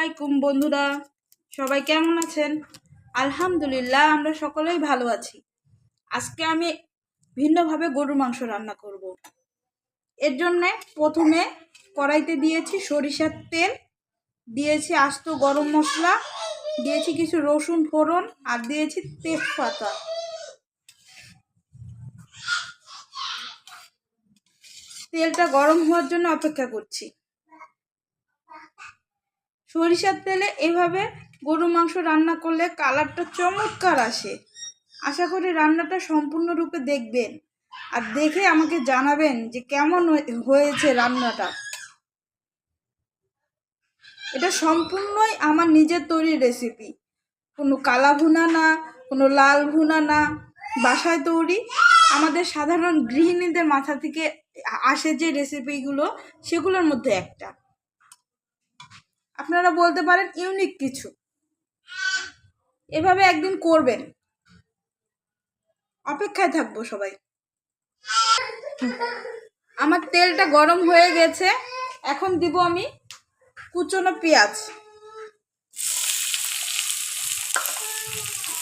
আলাইকুম বন্ধুরা। সবাই কেমন আছেন? আলহামদুলিল্লাহ, আমরা সকলেই ভালো আছি। আজকে আমি ভিন্নভাবে গরুর মাংস রান্না করব। এর জন্য প্রথমে কড়াইতে দিয়েছি সরিষার তেল, দিয়েছি আস্ত গরম মশলা, দিয়েছি কিছু রসুন ফোড়ন আর দিয়েছি তেজপাতা। তেলটা গরম হওয়ার জন্য অপেক্ষা করছি। সরিষার তেলে এভাবে গরু মাংস রান্না করলে কালারটা চমৎকার আসে। আশা করি রান্নাটা সম্পূর্ণরূপে দেখবেন আর দেখে আমাকে জানাবেন যে কেমন হয়ে- হয়েছে রান্নাটা। এটা সম্পূর্ণই আমার নিজের তৈরি রেসিপি কোনো কালা ভুনা না, কোনো লাল ভুনা না, বাসায় তৈরি। আমাদের সাধারণ গৃহিণীদের মাথা থেকে আসে যে রেসিপিগুলো সেগুলোর মধ্যে একটা। আপনারা বলতে পারেন ইউনিক কিছু। এভাবে একদিন করবেন। অপেক্ষায় থাকব সবাই। আমার তেলটা গরম হয়ে গেছে। এখন দিব আমি কুচনো পেঁয়াজ।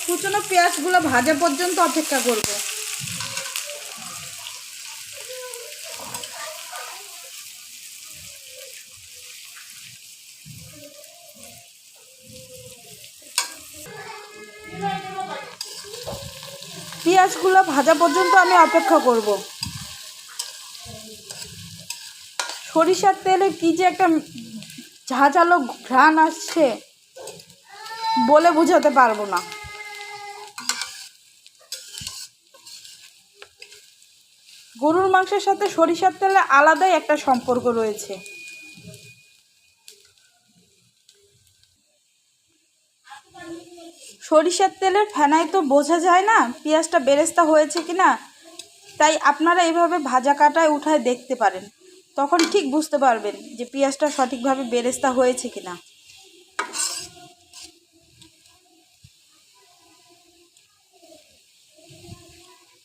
কুচনো পেঁয়াজগুলো ভাজা পর্যন্ত অপেক্ষা করব। পেঁয়াজগুলো ভাজা পর্যন্ত আমি অপেক্ষা করব। সরিষার তেলে কি যে একটা ঝাঁঝালো ঘ্রাণ আসছে বলে বোঝাতে পারব না। গরুর মাংসের সাথে সরিষার তেলে আলাদাই একটা সম্পর্ক রয়েছে। সরিষার তেলের ফেনায় তো বোঝা যায় না পেঁয়াজটা বেরেস্তা হয়েছে কি না তাই আপনারা এইভাবে ভাজা কাটায় উঠায় দেখতে পারেন। তখন ঠিক বুঝতে পারবেন যে পেঁয়াজটা সঠিকভাবে বেরেস্তা হয়েছে কি না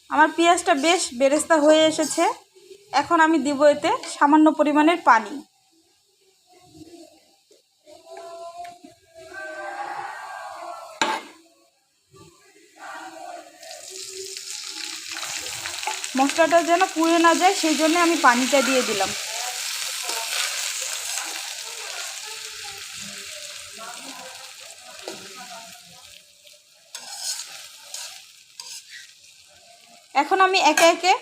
আমার পেঁয়াজটা বেশ বেরেস্তা হয়ে এসেছে। এখন আমি দিব এতে সামান্য পরিমাণের পানি। মশলাটা যেন পুড়ে না যায়, সেই জন্য আমি পানিটা দিয়ে দিলাম। এখন আমি একে একে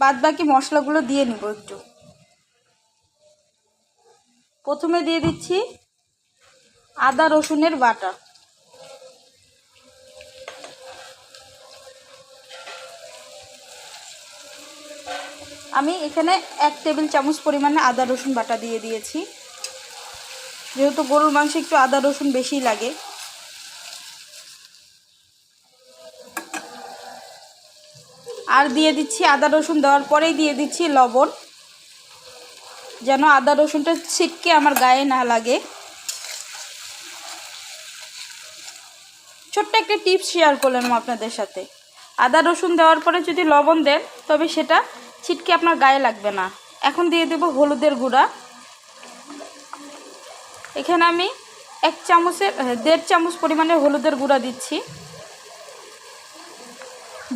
বাদ বাকি মশলাগুলো দিয়ে নিব একটু। প্রথমে দিয়ে দিচ্ছি আদা রসুনের বাটা। আমি এখানে এক টেবিল চামচ পরিমাণে আদা, রসুন বাটা দিয়ে দিয়েছি। যেহেতু গরুর মাংসে একটু আদা, রসুন বেশি লাগে। আর দিয়ে দিচ্ছি আদা, রসুন দেওয়ার পরেই দিয়ে দিচ্ছি লবণ, যেন আদা, রসুনটা ছিটকে আমার গায়ে না লাগে। ছোট্ট একটা টিপস শেয়ার করলাম আপনাদের সাথে। আদা, রসুন দেওয়ার পরে যদি লবণ দেন, তবে সেটা ছিটকে আপনার গায়ে লাগবে না। এখন দিয়ে দেব হলুদের গুঁড়া। এখানে আমি এক চামচের দেড় চামচ পরিমাণে হলুদের গুঁড়া দিচ্ছি।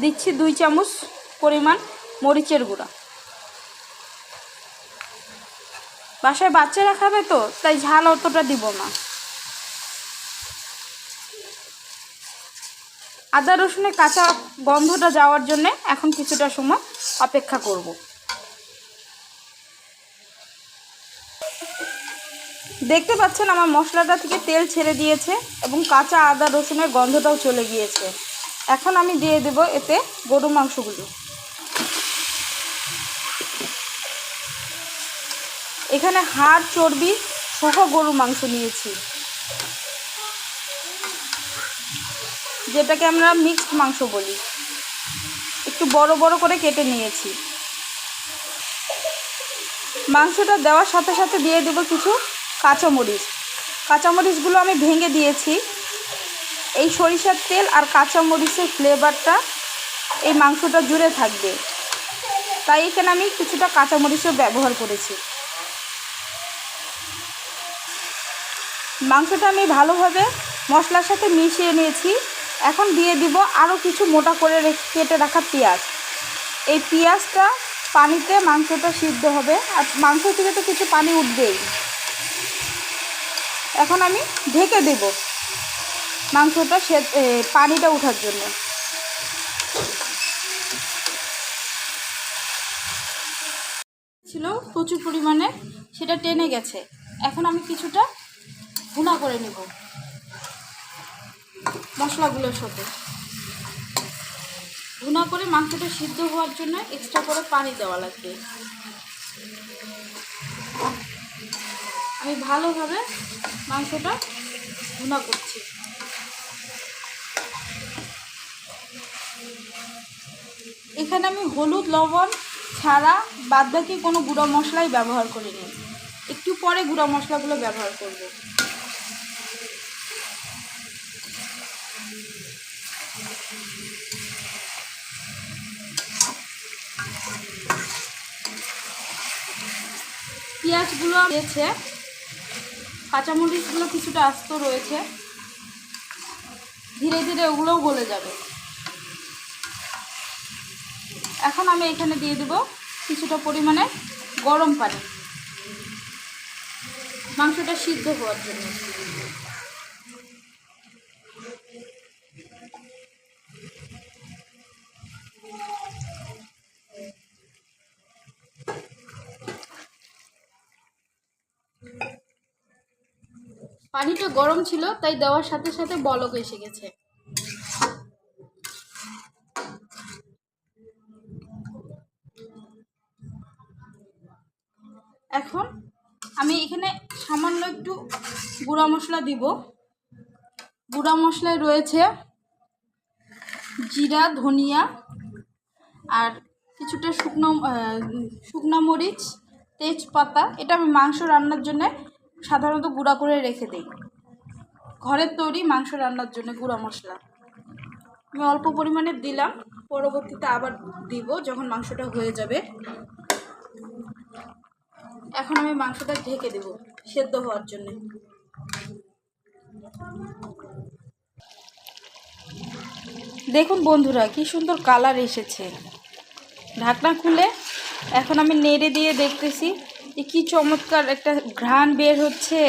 দিচ্ছি দুই চামচ পরিমাণ মরিচের গুঁড়া। বাসায় বাচ্চারা খাবে তো, তাই ঝাল অতটা দিব না। আদা রসুনের কাঁচা গন্ধটা যাওয়ার জন্য এখন কিছুটা সময় অপেক্ষা করব। দেখতে পাচ্ছেন আমার মশলাটা থেকে তেল ছেড়ে দিয়েছে এবং কাঁচা আদা রসুনের গন্ধটাও চলে গিয়েছে। এখন আমি দিয়ে দেব এতে গরু মাংসগুলো। এখানে হাড়, চর্বি সহ গরু মাংস নিয়েছি। যেটাকে আমরা মিক্সড মাংস বলি। একটু বড় বড় করে কেটে নিয়েছি। মাংসটা দেওয়ার সাথে সাথে দিয়ে দেবো কিছু কাঁচামরিচ। কাঁচামরিচগুলো আমি ভেঙে দিয়েছি। এই সরিষার তেল আর কাঁচামরিচের ফ্লেভারটা এই মাংসটা জুড়ে থাকবে। তাই এখানে আমি কিছুটা কাঁচামরিচও ব্যবহার করেছি। মাংসটা আমি ভালোভাবে মশলার সাথে মিশিয়ে নিয়েছি। এখন দিয়ে দিব আরও কিছু মোটা করে কেটে রাখা পেঁয়াজ। এই পেঁয়াজটা পানিতে মাংসটা সিদ্ধ হবে। আর মাংস থেকে তো কিছু পানি উঠবেই। এখন আমি ঢেকে দেব মাংসটা সে পানিটা ওঠার জন্য। ছিল প্রচুর পরিমাণে, সেটা টেনে গেছে। এখন আমি কিছুটা ভুনা করে নেব। মশলাগুলোর সাথে। ভুনা করে মাংসটা সিদ্ধ হওয়ার জন্য এক্সট্রা করে পানি দেওয়া লাগবে। আমি ভালোভাবে মাংসটা ভুনা করছি। এখানে আমি হলুদ, লবণ ছাড়া বাদবাকি কোনো গুঁড়ো মশলাই ব্যবহার করিনি। একটু পরে গুঁড়ো মশলাগুলো ব্যবহার করব। পেঁয়াজগুলো দিয়েছে কাঁচামরিচগুলো কিছুটা আস্ত রয়েছে, ধীরে ধীরে ওগুলোও গলে যাবে। এখন আমি এখানে দিয়ে দেব কিছুটা পরিমাণে গরম পানি। মাংসটা সিদ্ধ হওয়ার জন্য। পানিটা গরম ছিল, তাই দেওয়ার সাথে সাথে বলক এসে গেছে। এখন আমি এখানে সামান্য একটু গুঁড়া মশলা দিব। গুঁড়া মশলায় রয়েছে জিরা, ধনিয়া আর কিছুটা শুকনো শুকনা মরিচ, তেজপাতা। এটা আমি মাংস রান্নার জন্য সাধারণত গুঁড়া করে রেখে দিই। ঘরের তৈরি মাংস রান্নার জন্য গুঁড়া মশলা। আমি অল্প পরিমাণে দিলাম, পরবর্তীতে আবার দিব যখন মাংসটা হয়ে যাবে। এখন আমি মাংসটা ঢেকে দেব, সেদ্ধ হওয়ার জন্য। দেখুন বন্ধুরা, কি সুন্দর কালার এসেছে। ঢাকনা খুলে এখন আমি নেড়ে দিয়ে দেখতেছি যে কী চমৎকার একটা ঘ্রাণ বের হচ্ছে।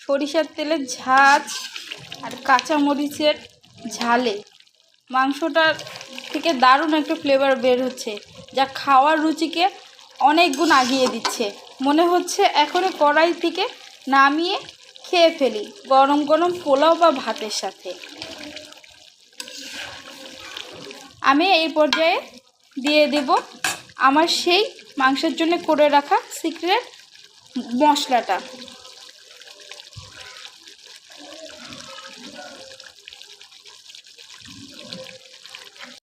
সরিষার তেলের ঝাঁজ আর কাঁচা মরিচের ঝালে। মাংসটার থেকে দারুণ একটা ফ্লেভার বের হচ্ছে, যা খাওয়ার রুচিকে অনেক গুণ আগিয়ে দিচ্ছে। মনে হচ্ছে এখনই কড়াই থেকে নামিয়ে খেয়ে ফেলি, গরম গরম পোলাও বা ভাতের সাথে। আমি এই পর্যায়ে দিয়ে দেব আমার সেই মাংসের জন্য করে রাখা সিক্রেট মশলাটা।